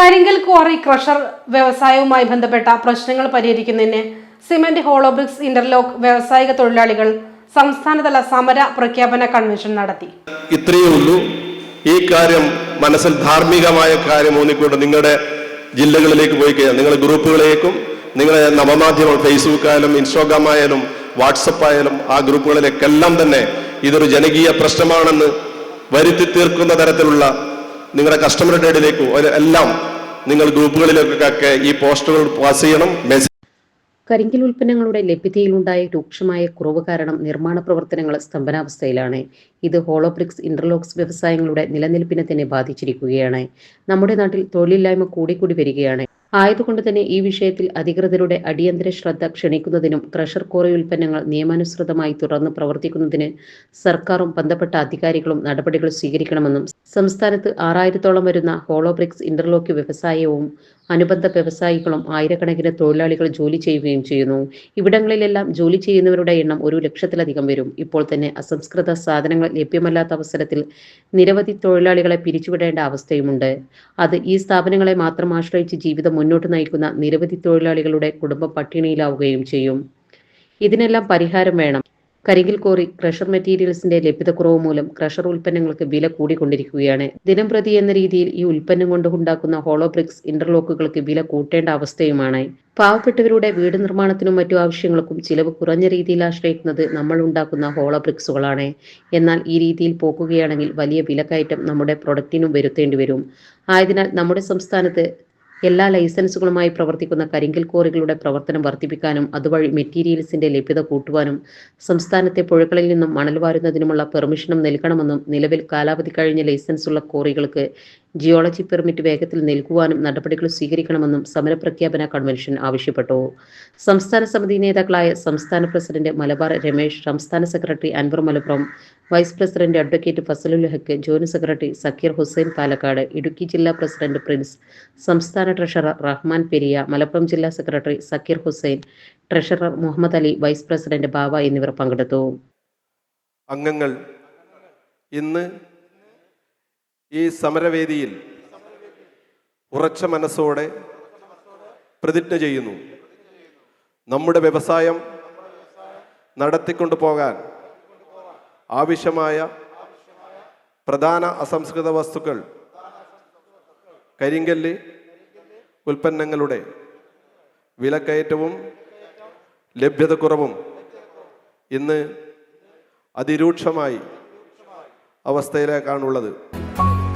കരിങ്കൽ quarry crusher വ്യവസായവുമായി ബന്ധപ്പെട്ട പ്രശ്നങ്ങൾ പരിഹരിക്കുന്നതിന് സിമന്റ് ഹോളോബ്രിക്സ് ഇന്റർലോക്ക് വ്യവസായിക തൊഴിലാളികൾ സംസ്ഥാനതല സമര പ്രഖ്യാപന കൺവെൻഷൻ നടത്തി. ഇത്രയേ ഉള്ളൂ. ഈ കാര്യം മനസ്സിൽ ധാർമ്മികമായ കാര്യം ഊന്നിക്കൊണ്ട് നിങ്ങളുടെ ജില്ലകളിലേക്ക് പോയി കഴിഞ്ഞാൽ നിങ്ങളുടെ ഗ്രൂപ്പുകളിലേക്കും നിങ്ങളുടെ നവമാധ്യമം ഫേസ്ബുക്ക് ആയാലും ഇൻസ്റ്റാഗ്രാം ആയാലും വാട്സപ്പ് ആയാലും ആ ഗ്രൂപ്പുകളിലേക്കെല്ലാം തന്നെ ഇതൊരു ജനകീയ പ്രശ്നമാണെന്ന് വരുത്തി തീർക്കുന്ന തരത്തിലുള്ള നിങ്ങളുടെ കസ്റ്റമർ ഡേഡിലേക്കും എല്ലാം നിങ്ങൾ ഗ്രൂപ്പുകളിലേക്കൊക്കെ ഈ പോസ്റ്ററുകൾ പാസ് ചെയ്യണം കരിങ്കൽ ഉൽപ്പന്നങ്ങളുടെ ലഭ്യതയിലുണ്ടായ രൂക്ഷമായ കുറവ് കാരണം നിർമ്മാണ പ്രവർത്തനങ്ങൾ സ്തംഭനാവസ്ഥയിലാണ്. ഇത് ഹോളോബ്രിക്സ് ഇന്റർലോക്സ് വ്യവസായങ്ങളുടെ നിലനിൽപ്പിനെ തന്നെ ബാധിച്ചിരിക്കുകയാണ്. നമ്മുടെ നാട്ടിൽ തൊഴിലില്ലായ്മ കൂടിക്കൂടി വരികയാണ്. ആയതുകൊണ്ട് തന്നെ ഈ വിഷയത്തിൽ അധികൃതരുടെ അടിയന്തര ശ്രദ്ധ ക്ഷണിക്കുന്നതിനും ക്രഷർ കോറി ഉൽപ്പന്നങ്ങൾ നിയമാനുസൃതമായി തുറന്ന് പ്രവർത്തിക്കുന്നതിന് സർക്കാരും ബന്ധപ്പെട്ട അധികാരികളും നടപടികൾ സ്വീകരിക്കണമെന്നും സംസ്ഥാനത്ത് ആറായിരത്തോളം വരുന്ന ഹോളോബ്രിക്സ് ഇന്റർലോക്ക് വ്യവസായവും അനുബന്ധ വ്യവസായികളും ആയിരക്കണക്കിന് തൊഴിലാളികൾ ജോലി ചെയ്യുകയും ചെയ്യുന്നു. ഇവിടങ്ങളിലെല്ലാം ജോലി ചെയ്യുന്നവരുടെ എണ്ണം ഒരു ലക്ഷത്തിലധികം വരും. ഇപ്പോൾ തന്നെ അസംസ്കൃത സാധനങ്ങൾ ലഭ്യമല്ലാത്ത അവസരത്തിൽ നിരവധി തൊഴിലാളികളെ പിരിച്ചുവിടേണ്ട അവസ്ഥയുമുണ്ട്. അത് ഈ സ്ഥാപനങ്ങളെ മാത്രം ആശ്രയിച്ച് ജീവിതം മുന്നോട്ട് നയിക്കുന്ന നിരവധി തൊഴിലാളികളുടെ കുടുംബം പട്ടിണിയിലാവുകയും ചെയ്യും. ഇതിനെല്ലാം പരിഹാരം വേണം. കരികിൽ കോറി ക്രഷർ മെറ്റീരിയൽസിന്റെ ലഭ്യതക്കുറവ് മൂലം ക്രഷർ ഉൽപ്പന്നങ്ങൾക്ക് വില കൂടിക്കൊണ്ടിരിക്കുകയാണ്. ദിനം പ്രതി എന്ന രീതിയിൽ ഈ ഉൽപ്പന്നം കൊണ്ട് ഉണ്ടാക്കുന്ന ഹോളോബ്രിക്സ് ഇന്റർലോക്കുകൾക്ക് വില കൂട്ടേണ്ട അവസ്ഥയുമാണ്. പാവപ്പെട്ടവരുടെ വീട് നിർമ്മാണത്തിനും മറ്റു ആവശ്യങ്ങൾക്കും ചിലവ് കുറഞ്ഞ രീതിയിൽ ആശ്രയിക്കുന്നത് നമ്മൾ ഉണ്ടാക്കുന്ന ഹോളോ ഹോളോബ്രിക്സുകളാണ് എന്നാൽ ഈ രീതിയിൽ പോക്കുകയാണെങ്കിൽ വലിയ വിലക്കയറ്റം നമ്മുടെ പ്രൊഡക്റ്റിനും വരുത്തേണ്ടി വരും. ആയതിനാൽ നമ്മുടെ സംസ്ഥാനത്ത് എല്ലാ ലൈസൻസുകളുമായി പ്രവർത്തിക്കുന്ന കരിങ്കൽ കോറികളുടെ പ്രവർത്തനം വർദ്ധിപ്പിക്കാനും അതുവഴി മെറ്റീരിയൽസിന്റെ ലഭ്യത കൂട്ടുവാനും സംസ്ഥാനത്തെ പുഴകളിൽ നിന്നും മണൽ വാരുന്നതിനുമുള്ള പെർമിഷനും നൽകണമെന്നും നിലവിൽ കാലാവധി കഴിഞ്ഞ ലൈസൻസുള്ള കോറികൾക്ക് ജിയോളജി പെർമിറ്റ് വേഗത്തിൽ നൽകുവാനും നടപടികൾ സ്വീകരിക്കണമെന്നും സമരപ്രഖ്യാപന കൺവെൻഷൻ ആവശ്യപ്പെട്ടു. സംസ്ഥാന സമിതി നേതാക്കളായ സംസ്ഥാന പ്രസിഡന്റ് മലബാർ രമേശ് സംസ്ഥാന secretary Anvar Malappuram vice president advocate Fasalul Haq joint secretary Zakir Hussain Palakkad Idukki ജില്ലാ പ്രസിഡന്റ് പ്രിൻസ് സംസ്ഥാന ട്രഷറർ റഹ്മാൻ പെരിയ മലപ്പുറം ജില്ലാ secretary Zakir Hussain treasurer Muhammad Ali vice president Baba എന്നിവർ പങ്കെടുത്തു. അംഗങ്ങൾ ഇന്ന് ഈ സമരവേദിയിൽ ഉറച്ച മനസ്സോടെ പ്രതിജ്ഞ ചെയ്യുന്നു. നമ്മുടെ വ്യവസായം നടത്തിക്കൊണ്ടു പോകാൻ ആവശ്യമായ പ്രധാന അസംസ്കൃത വസ്തുക്കൾ കരിങ്കല്ല് ഉൽപ്പന്നങ്ങളുടെ വിലക്കയറ്റവും ലഭ്യതക്കുറവും ഇന്ന് അതിരൂക്ഷമായി അവസ്ഥയിലേക്കാണുള്ളത്.